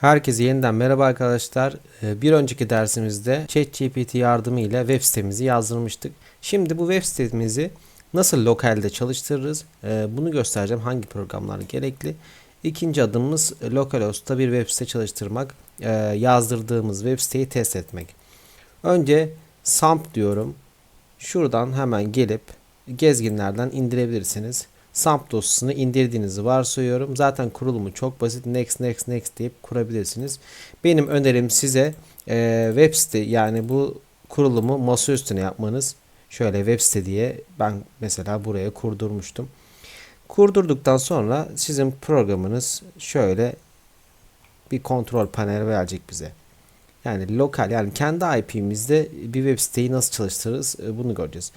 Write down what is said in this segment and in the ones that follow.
Herkese yeniden merhaba arkadaşlar. Ee, Bir önceki dersimizde ChatGPT yardımıyla web sitemizi yazdırmıştık. Şimdi bu web sitemizi nasıl lokalde çalıştırırız? Ee, Bunu göstereceğim. Hangi programlar gerekli? İkinci adımımız localhost'ta bir web site çalıştırmak. Ee, Yazdırdığımız web siteyi test etmek. Önce SAMP diyorum. Şuradan hemen gelip gezginlerden indirebilirsiniz. SAMP dosyasını indirdiğinizi varsayıyorum. Zaten kurulumu çok basit. Next, next, next deyip kurabilirsiniz. Benim önerim size e, web site yani bu kurulumu masa üstüne yapmanız. Şöyle web site diye ben mesela buraya kurdurmuştum. Kurdurduktan sonra sizin programınız şöyle bir kontrol paneli verecek bize. Yani lokal yani kendi IP'mizde bir web siteyi nasıl çalıştırırız e, bunu göreceğiz.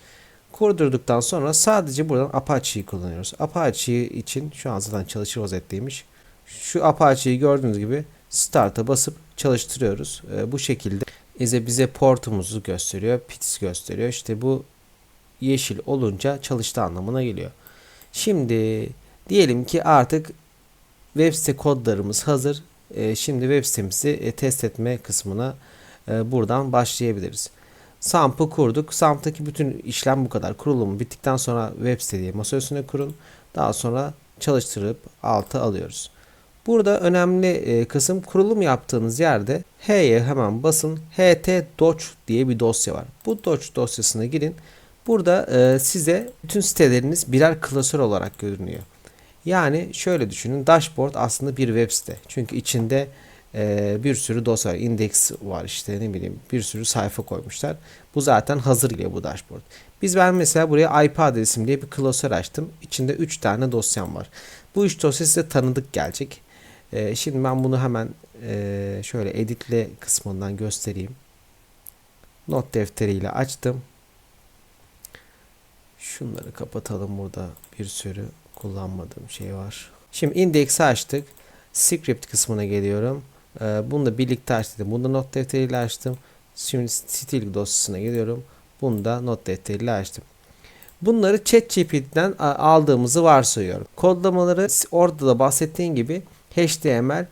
Kurdurduktan sonra sadece buradan Apache'yi kullanıyoruz. Apache için şu an zaten çalışır vaziyetteymiş. Şu Apache'yi gördüğünüz gibi Start'a basıp çalıştırıyoruz. E, bu şekilde bize bize portumuzu gösteriyor, pits gösteriyor. İşte bu yeşil olunca çalıştı anlamına geliyor. Şimdi diyelim ki artık web site kodlarımız hazır. E, şimdi web sitemizi e, test etme kısmına e, buradan başlayabiliriz. SAMP'ı kurduk. SAMP'taki bütün işlem bu kadar. Kurulumu bittikten sonra web siteyi masa kurun. Daha sonra çalıştırıp alta alıyoruz. Burada önemli e, kısım kurulum yaptığınız yerde H'ye hemen basın. HT Doc diye bir dosya var. Bu Doc dosyasına girin. Burada e, size bütün siteleriniz birer klasör olarak görünüyor. Yani şöyle düşünün. Dashboard aslında bir web site. Çünkü içinde e, bir sürü dosya. Index var işte ne bileyim bir sürü sayfa koymuşlar. Bu zaten hazır geliyor bu dashboard. Biz ben mesela buraya IP adresim diye bir klasör açtım. İçinde 3 tane dosyam var. Bu 3 dosya size tanıdık gelecek. E, şimdi ben bunu hemen e, şöyle editle kısmından göstereyim. Not defteriyle açtım. Şunları kapatalım burada bir sürü kullanmadığım şey var. Şimdi index'i açtık. Script kısmına geliyorum. Ee, bunu da birlikte açtım. Bunu da not defteriyle açtım. Şimdi stil dosyasına geliyorum. Bunu da not defteriyle açtım. Bunları ChatGPT'den aldığımızı varsayıyorum. Kodlamaları orada da bahsettiğim gibi HTML,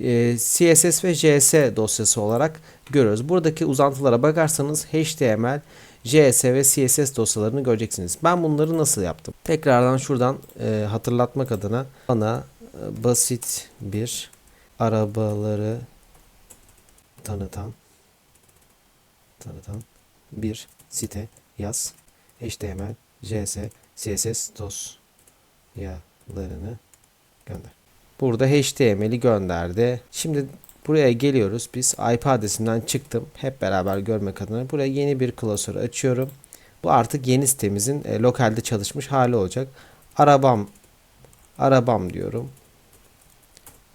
e, CSS ve JS dosyası olarak görüyoruz. Buradaki uzantılara bakarsanız HTML, JS ve CSS dosyalarını göreceksiniz. Ben bunları nasıl yaptım? Tekrardan şuradan e, hatırlatmak adına bana e, basit bir arabaları tanıtan tanıtan bir site yaz. HTML, JS, CSS dosyalarını gönder. Burada HTML'i gönderdi. Şimdi buraya geliyoruz. Biz IP adresinden çıktım. Hep beraber görmek adına. Buraya yeni bir klasör açıyorum. Bu artık yeni sitemizin e, lokalde çalışmış hali olacak. Arabam arabam diyorum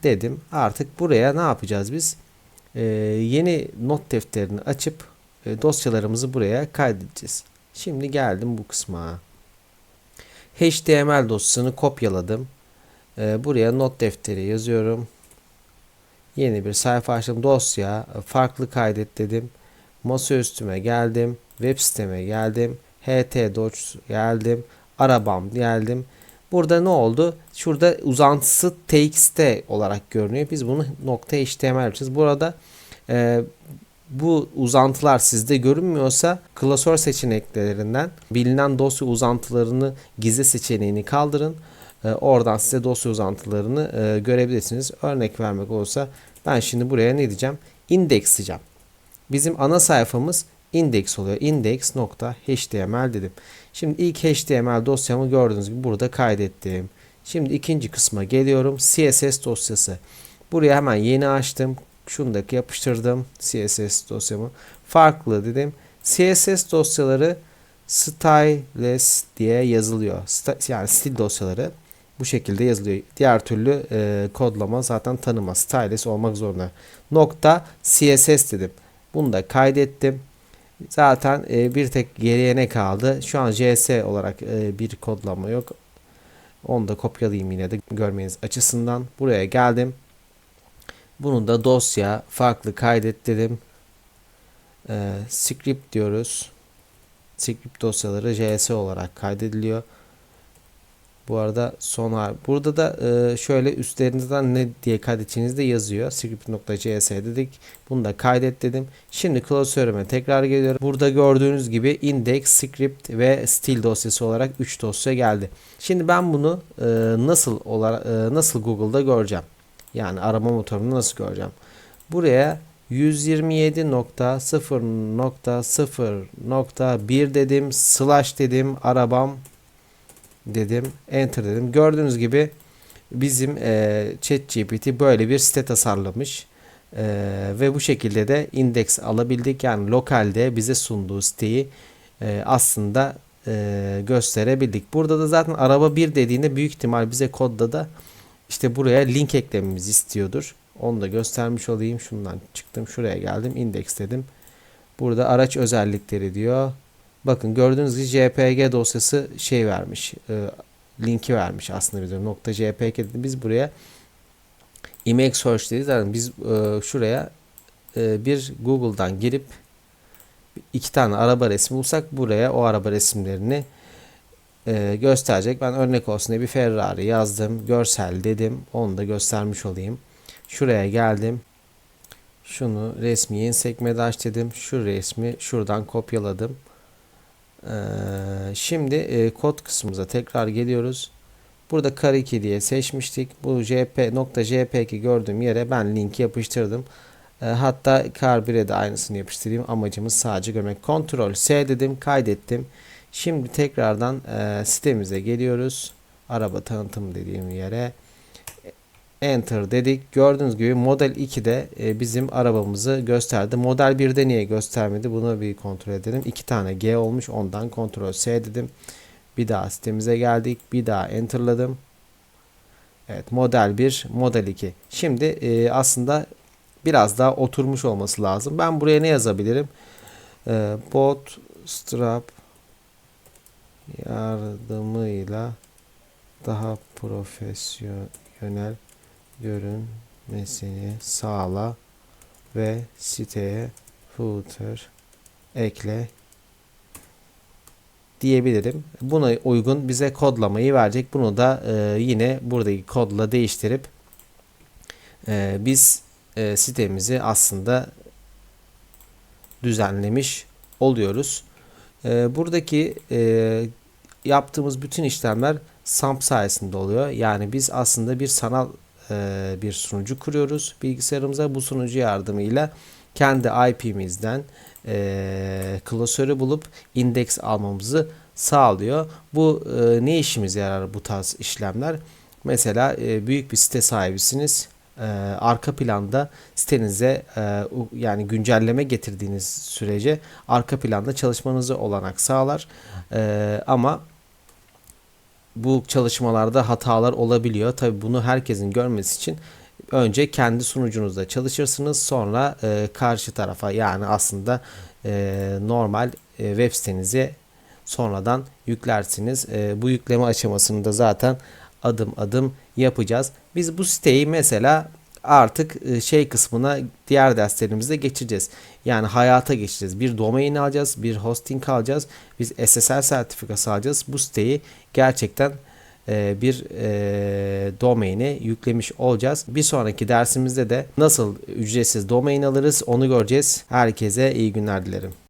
dedim. Artık buraya ne yapacağız biz? Ee, yeni not defterini açıp e, dosyalarımızı buraya kaydedeceğiz. Şimdi geldim bu kısma. HTML dosyasını kopyaladım. Ee, buraya not defteri yazıyorum. Yeni bir sayfa açtım. Dosya farklı kaydet dedim. Masa üstüme geldim. Web siteme geldim. HT docs geldim. Arabam geldim. Burada ne oldu? Şurada uzantısı txt olarak görünüyor. Biz bunu nokta .html yapacağız. Burada e, bu uzantılar sizde görünmüyorsa klasör seçeneklerinden bilinen dosya uzantılarını gizli seçeneğini kaldırın. E, oradan size dosya uzantılarını e, görebilirsiniz. Örnek vermek olursa ben şimdi buraya ne diyeceğim? Index diyeceğim. Bizim ana sayfamız index oluyor. index.html dedim. Şimdi ilk HTML dosyamı gördüğünüz gibi burada kaydettim. Şimdi ikinci kısma geliyorum. CSS dosyası. Buraya hemen yeni açtım. Şunu da yapıştırdım. CSS dosyamı. Farklı dedim. CSS dosyaları styleless diye yazılıyor. Yani stil dosyaları bu şekilde yazılıyor. Diğer türlü e, kodlama zaten tanımaz. Styleless olmak zorunda. Nokta CSS dedim. Bunu da kaydettim. Zaten e, bir tek geriye ne kaldı? Şu an JS olarak e, bir kodlama yok. Onu da kopyalayayım yine de görmeniz açısından. Buraya geldim. Bunu da dosya farklı kaydet dedim. E, script diyoruz. Script dosyaları JS olarak kaydediliyor. Bu arada son harf. Burada da e, şöyle üstlerinden ne diye kaydedeceğiniz de yazıyor. script.cs dedik. Bunu da kaydet dedim. Şimdi klasörüme tekrar geliyorum. Burada gördüğünüz gibi index, script ve stil dosyası olarak 3 dosya geldi. Şimdi ben bunu e, nasıl olarak e, nasıl Google'da göreceğim? Yani arama motorunu nasıl göreceğim? Buraya 127.0.0.1 dedim. Slash dedim. Arabam dedim. Enter dedim. Gördüğünüz gibi bizim e, ChatGPT böyle bir site tasarlamış. E, ve bu şekilde de indeks alabildik. Yani lokalde bize sunduğu siteyi e, aslında e, gösterebildik. Burada da zaten araba 1 dediğinde büyük ihtimal bize kodda da işte buraya link eklememizi istiyordur. Onu da göstermiş olayım. Şundan çıktım. Şuraya geldim. Index dedim. Burada araç özellikleri diyor. Bakın gördüğünüz gibi JPG dosyası şey vermiş. E, linki vermiş aslında bize. Nokta .jpg dedi. Biz buraya image search dedi. Zaten biz e, şuraya e, bir Google'dan girip iki tane araba resmi bulsak buraya o araba resimlerini e, gösterecek. Ben örnek olsun diye bir Ferrari yazdım. Görsel dedim. Onu da göstermiş olayım. Şuraya geldim. Şunu resmi yeni sekmede aç dedim. Şu resmi şuradan kopyaladım. Ee, şimdi e, kod kısmımıza tekrar geliyoruz. Burada kar 2 diye seçmiştik. Bu jp nokta jpg gördüğüm yere ben linki yapıştırdım. E, hatta kar 1'e de aynısını yapıştırayım. Amacımız sadece görmek. Ctrl S dedim, kaydettim. Şimdi tekrardan e, sitemize geliyoruz. Araba tanıtım dediğim yere. Enter dedik. Gördüğünüz gibi Model 2'de e, bizim arabamızı gösterdi. Model 1'de niye göstermedi? Bunu bir kontrol edelim. 2 tane G olmuş. Ondan Ctrl S dedim. Bir daha sitemize geldik. Bir daha enterladım. Evet Model 1, Model 2. Şimdi e, aslında biraz daha oturmuş olması lazım. Ben buraya ne yazabilirim? E, Bootstrap yardımıyla daha profesyonel görünmesini sağla ve siteye footer ekle diyebilirim. Buna uygun bize kodlamayı verecek. Bunu da e, yine buradaki kodla değiştirip e, biz e, sitemizi aslında düzenlemiş oluyoruz. E, buradaki e, yaptığımız bütün işlemler SAMP sayesinde oluyor. Yani biz aslında bir sanal e, bir sunucu kuruyoruz bilgisayarımıza. Bu sunucu yardımıyla kendi IP'mizden e, klasörü bulup indeks almamızı sağlıyor. Bu e, ne işimize yarar bu tarz işlemler? Mesela e, büyük bir site sahibisiniz. E, arka planda sitenize e, yani güncelleme getirdiğiniz sürece arka planda çalışmanızı olanak sağlar. E, ama bu çalışmalarda hatalar olabiliyor. Tabi bunu herkesin görmesi için önce kendi sunucunuzda çalışırsınız. Sonra e, karşı tarafa yani aslında e, normal e, web sitenize sonradan yüklersiniz. E, bu yükleme aşamasını da zaten adım adım yapacağız. Biz bu siteyi mesela artık e, şey kısmına diğer derslerimizde geçeceğiz. Yani hayata geçeceğiz. Bir domain alacağız, bir hosting alacağız. Biz SSL sertifikası alacağız. Bu siteyi gerçekten e, bir e, domaini yüklemiş olacağız. Bir sonraki dersimizde de nasıl ücretsiz domain alırız onu göreceğiz. Herkese iyi günler dilerim.